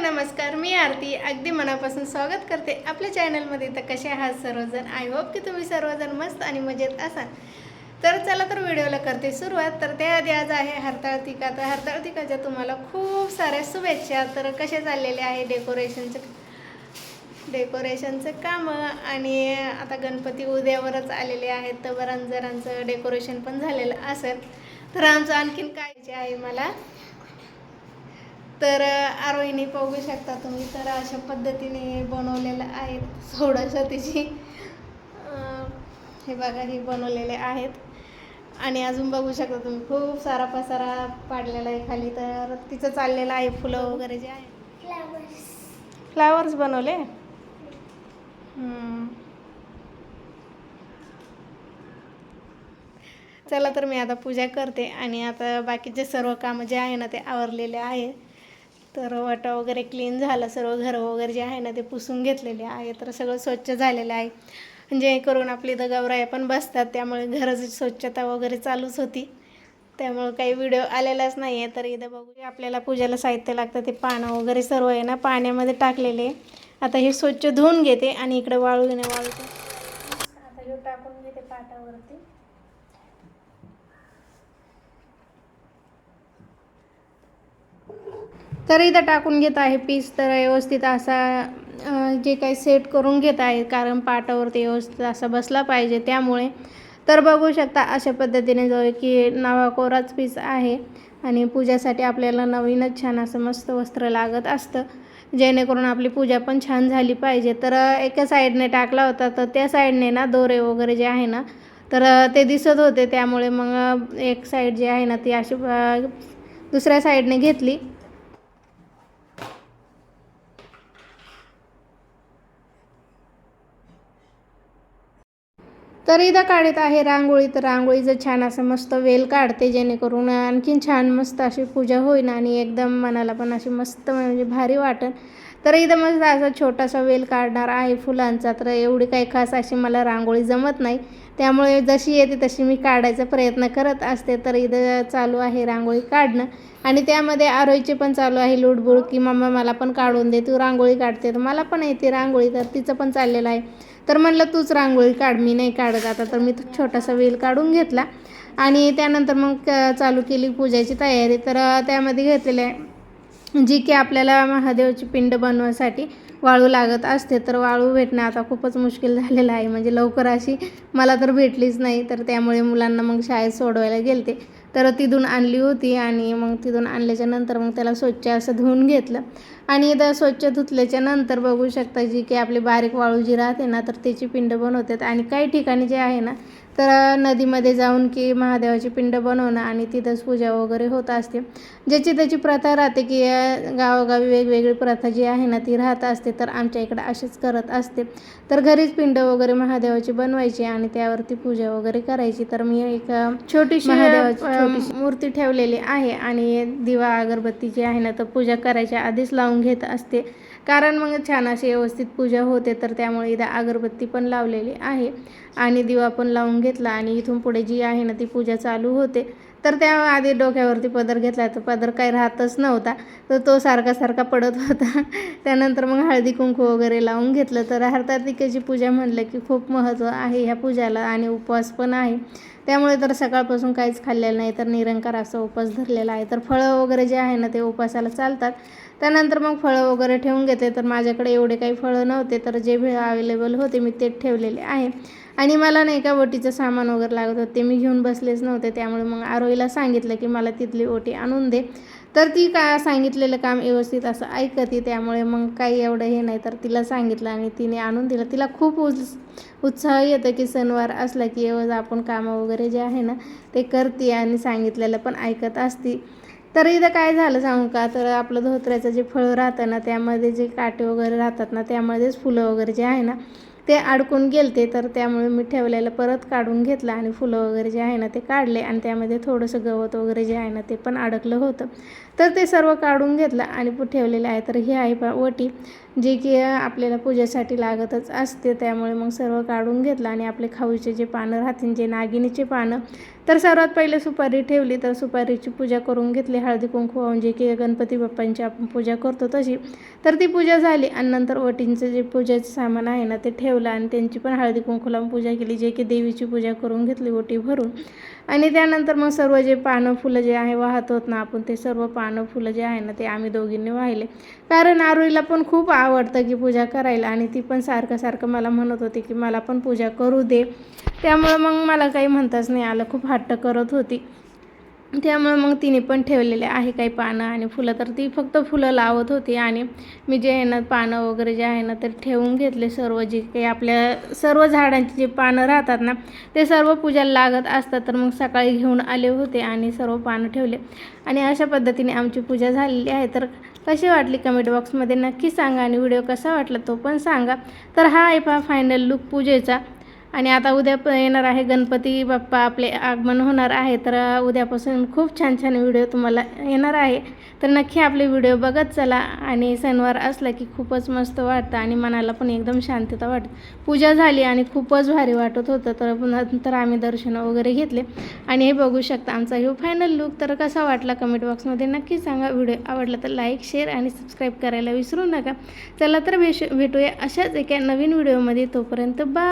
नमस्कार मी आरती. अगदी मनापासून स्वागत करते आपल्या चॅनलमध्ये. तर कसे आहात सर्वजण? आय होप की तुम्ही सर्वजण मस्त आणि मजेत असाल. तर चला तर व्हिडिओला करते सुरुवात. तर त्याआधी आज आहे हरताळतिका तर हरताळतिकाच्या तुम्हाला खूप साऱ्या शुभेच्छा. तर कसे चाललेले आहे डेकोरेशनचं डेकोरेशनचं कामं आणि आता गणपती उद्यावरच आलेले आहेत. तर बराच डेकोरेशन पण झालेलं असेल. तर आमचं आणखीन काय जे आहे मला? तर आरोहीने बघू शकता तुम्ही तर अशा पद्धतीने बनवलेलं आहे. थोडंसं तिची हे बघा हे बनवलेले आहेत. आणि अजून बघू शकता तुम्ही खूप सारा पसारा पाडलेला आहे खाली. तर तिचं चाललेलं आहे फुलं वगैरे जे आहे. फ्लावर्स फ्लावर्स बनवले. चला तर मी आता पूजा करते आणि आता बाकीचे सर्व कामं जे आहे ना ते आवरलेले आहे. तर वाटा वगैरे क्लीन झालं. सर्व घरं वगैरे जे आहे ना ते पुसून घेतलेले आहे. तर सगळं स्वच्छ झालेलं आहे. म्हणजे जेणेकरून आपली इथं पण बसतात. त्यामुळे घराची स्वच्छता वगैरे चालूच होती. त्यामुळे काही व्हिडिओ आलेलाच नाही आहे तर इथं बघू आपल्याला पूजेला साहित्य लागतं. ते पानं वगैरे सर्व आहे ना पाण्यामध्ये टाकलेले आता हे स्वच्छ धुवून घेते आणि इकडे वाळू घेणे वाळू आता हे टाकून घेते पाटावरती. तर इथं टाकून घेत आहे पीस तर व्यवस्थित असा जे काही सेट करून घेत आहे कारण पाटावरती व्यवस्थित असा बसला पाहिजे त्यामुळे. तर बघू शकता अशा पद्धतीने जो आहे की नावाकोराच पीस आहे. आणि पूजासाठी आपल्याला नवीनच छान असं मस्त वस्त्र लागत असतं. जेणेकरून आपली पूजा पण छान झाली पाहिजे. तर एका साईडने टाकला होता तर त्या साईडने ना दोरे वगैरे जे आहे ना तर ते दिसत होते. त्यामुळे मग एक साईड जी आहे ना ती अशी दुसऱ्या साईडने घेतली. तर इथं काढत आहे रांगोळी. तर रांगोळीचं छान असं मस्त वेल काढते जेणेकरून आणखीन छान मस्त अशी पूजा होईल आणि एकदम मनाला पण अशी मस्त म्हणजे भारी वाटेल. तर इथं मस्त असा छोटासा वेल काढणार आहे फुलांचा. तर एवढी काही खास अशी मला रांगोळी जमत नाही. त्यामुळे जशी येते तशी मी काढायचा प्रयत्न करत असते. तर इथं चालू आहे रांगोळी काढणं. आणि त्यामध्ये आरोईचे पण चालू आहे लुडबुड की मम्मा मला पण काढून दे तू रांगोळी काढते. तर मला पण येते रांगोळी. तर तिचं पण चाललेलं आहे. तर म्हणलं तूच रांगोळी काढ मी नाही काढत आता. तर मी छोटासा वेल काढून घेतला. आणि त्यानंतर मग क- चालू केली पूजाची तयारी. तर त्यामध्ये घेतलेले आहे जी की आपल्याला महादेवाची पिंड बनवायसाठी वाळू लागत असते तर वाळू भेटणं आता खूपच मुश्किल झालेलं आहे. म्हणजे लवकर अशी मला तर भेटलीच नाही तर त्यामुळे मुलांना मग शाळेत सोडवायला गेलते. तर तिथून आणली होती आणि मग तिथून आणल्याच्या नंतर मग त्याला स्वच्छ असं धुवून घेतलं. आणि इथं स्वच्छ धुतल्याच्या नंतर बघू शकता जी की आपली बारीक वाळू जी राहते ना तर त्याची पिंड बनवतात. आणि काही ठिकाणी जे आहे ना तर नदीमध्ये जाऊन की महादेवाची पिंड बनवणं आणि तिथंच पूजा वगैरे होत असते. ज्याची त्याची प्रथा राहते की गावोगावी वेगवेगळी प्रथा जी आहे ना ती राहत असते तर आमच्या इकडं अशीच करत असते. तर घरीच पिंड वगैरे महादेवाची बनवायची आणि त्यावरती पूजा वगैरे करायची. तर मी एक छोटीशी महादेवाची छोटीशी. मूर्ती ठेवलेली आहे आणि दिवा अगरबत्ती जी आहे ना तर पूजा करायच्या आधीच लावून घेत असते. कारण मग छान अशी व्यवस्थित पूजा होते तर त्यामुळे इथं अगरबत्ती पण लावलेली आहे आणि दिवा पण लावून घेतला. आणि इथून पुढे जी आहे ना ती पूजा चालू होते. तर त्या आधी डोक्यावरती पदर घेतला तर पदर काही राहतच नव्हता. तर तो सारखा सारखा पडत होता. त्यानंतर मग हळदी कुंकू वगैरे लावून घेतलं. तर हरतातिकेची पूजा म्हणलं की खूप महत्त्व आहे ह्या पूजाला आणि उपवास पण आहे. त्यामुळे तर सकाळपासून काहीच खाल्लेलं नाही तर निरंकार असा उपास धरलेला आहे. तर फळं वगैरे जे आहे ना ते उपवासाला चालतात. त्यानंतर मग फळं वगैरे ठेवून घेतले तर माझ्याकडे एवढे काही फळं नव्हते तर जे भेळ अवेलेबल होते मी ते ठेवलेले आहे. आणि मला नाही का ओटीचं सामान वगैरे लागत होतं ते मी घेऊन बसलेच नव्हते. त्यामुळे मग आरोईला सांगितलं की मला तिथली ओटी आणून दे. तर ती का सांगितलेलं काम व्यवस्थित असं ऐकते त्यामुळे मग काही एवढं हे नाही. तर तिला सांगितलं आणि तिने आणून दिलं. तिला खूप उल्स उत्साह येतं की सणवार असला की एवढं आपण कामं वगैरे जे आहे ना ते करते आणि सांगितलेलं पण ऐकत असते. तर इथं काय झालं सांगू का? तर आपलं धोत्र्याचं जे फळं राहतं ना त्यामध्ये जे काटे वगैरे राहतात ना त्यामध्येच फुलं वगैरे जे आहे ना ते अडकून गेलते तर त्यामुळे मी ठेवलेलं परत काढून घेतलं आणि फुलं वगैरे जे आहे ना ते काढले आणि त्यामध्ये थोडंसं गवत वगैरे जे आहे ना ते पण अडकलं होतं. तर ते सर्व काढून घेतलं आणि ठेवलेले ठेवलेलं आहे. तर ही आहे पा वटी जे की आपल्याला पूजेसाठी लागतच असते. त्यामुळे मग सर्व काढून घेतलं आणि आपले खाऊचे जे पानं राहतील जे नागिनीचे पानं तर सर्वात पहिले सुपारी ठेवली. तर सुपारीची पूजा करून घेतली. हळदी कुंकू वाहून जे की गणपती बाप्पांची आपण पूजा करतो तशी. तर ती पूजा झाली आणि नंतर वटींचं जे पूजेचं सामान आहे ना ते ठेवलं आणि त्यांची पण हळदी कुंकू लावून पूजा केली जे की देवीची पूजा करून घेतली ओटी भरून. आणि त्यानंतर मग सर्व जे पानं फुलं जे आहे वाहत होत ना आपण ते सर्व पानं फुलं जे आहे ना ते आम्ही दोघींनी वाहिले. कारण आरुईला पण खूप आवडतं की पूजा करायला आणि ती पण सारखं सारखं मला म्हणत होती की मला पण पूजा करू दे. त्यामुळं मग मला काही म्हणताच नाही आलं. खूप हट्ट करत होती. त्यामुळे मग तिने पण ठेवलेले आहे काही पानं आणि फुलं. तर ती फक्त फुलं लावत होती आणि मी जे आहे ना पानं वगैरे जे आहे ना ते ठेवून घेतले सर्व जे काही आपल्या सर्व झाडांची जे पानं राहतात ना ते सर्व पूजाला लागत असतात. तर मग सकाळी घेऊन आले होते आणि सर्व पानं ठेवले. आणि अशा पद्धतीने आमची पूजा झालेली आहे. तर कशी वाटली कमेंट बॉक्समध्ये नक्की सांगा आणि व्हिडिओ कसा वाटला तो पण सांगा. तर हा आहे पहा फायनल लुक पूजेचा. आणि आता उद्या प येणार आहे गणपती बाप्पा आपले आगमन होणार आहे. तर उद्यापासून खूप छान छान व्हिडिओ तुम्हाला येणार आहे. तर नक्की आपले व्हिडिओ बघत चला आणि सणवार असला की खूपच मस्त वाटतं आणि मनाला पण एकदम शांतता वाटतं. पूजा झाली आणि खूपच भारी वाटत होतं तर नंतर आम्ही दर्शनं वगैरे घेतले. आणि हे बघू शकता आमचा हे फायनल लुक तर कसा वाटला कमेंट बॉक्समध्ये नक्की सांगा. व्हिडिओ आवडला तर लाईक शेअर आणि सबस्क्राईब करायला विसरू नका. चला तर भेश भेटूया अशाच एका नवीन व्हिडिओमध्ये तोपर्यंत बा